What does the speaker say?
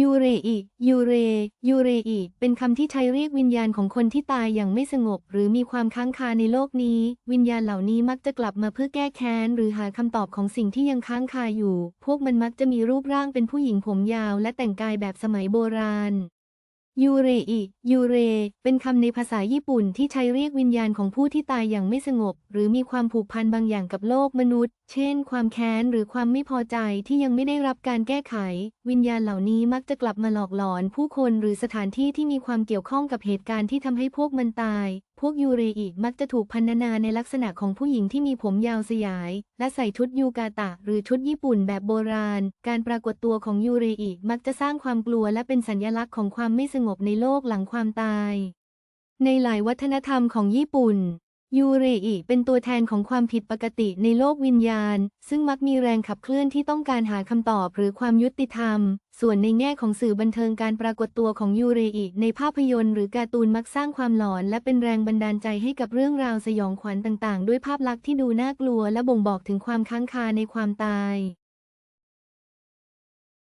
ยูเรอิยูเร ยูเรอิเป็นคำที่ใช้เรียกวิญญาณของคนที่ตายอย่างไม่สงบ หรือมีความค้างคาในโลกนี้ วิญญาณเหล่านี้มักจะกลับมาเพื่อแก้แค้น หรือหาคำตอบของสิ่งที่ยังค้างคาอยู่ พวกมันมักจะมีรูปร่างเป็นผู้หญิงผมยาว และแต่งกายแบบสมัยโบราณ ยูเรอิยูเร เป็นคำในภาษาญี่ปุ่นที่ใช้เรียกวิญญาณของผู้ที่ตายอย่างไม่สงบ หรือมีความผูกพันบางอย่างกับโลกมนุษย์ เช่น ความแค้นหรือความไม่พอใจที่ยังไม่ได้รับการแก้ไข วิญญาณเหล่านี้มักจะกลับมาหลอกหลอนผู้คนหรือสถานที่ที่มีความเกี่ยวข้องกับเหตุการณ์ที่ทำให้พวกมันตาย พวกยูเรอิมักจะถูกพรรณนาในลักษณะของผู้หญิงที่มีผมยาวสยาย และใส่ชุดยูกาตะ หรือชุดญี่ปุ่นแบบโบราณ การปรากฏตัวของยูเรอิมักจะสร้างความกลัวและเป็นสัญลักษณ์ของความไม่สงบในโลกหลังความตาย ในหลายวัฒนธรรมของญี่ปุ่น ยูเรอิเป็นตัวแทนของความผิดปกติในโลกวิญญาณ ซึ่งมักมีแรงขับเคลื่อนที่ต้องการหาคำตอบหรือความยุติธรรม ส่วนในแง่ของสื่อบันเทิงการปรากฏตัวของยูเรอิในภาพยนตร์หรือการ์ตูนมักสร้างความหลอน และเป็นแรงบันดาลใจให้กับเรื่องราวสยองขวัญต่างๆ ด้วยภาพลักษณ์ที่ดูน่ากลัวและบ่งบอกถึงความค้างคาในความตาย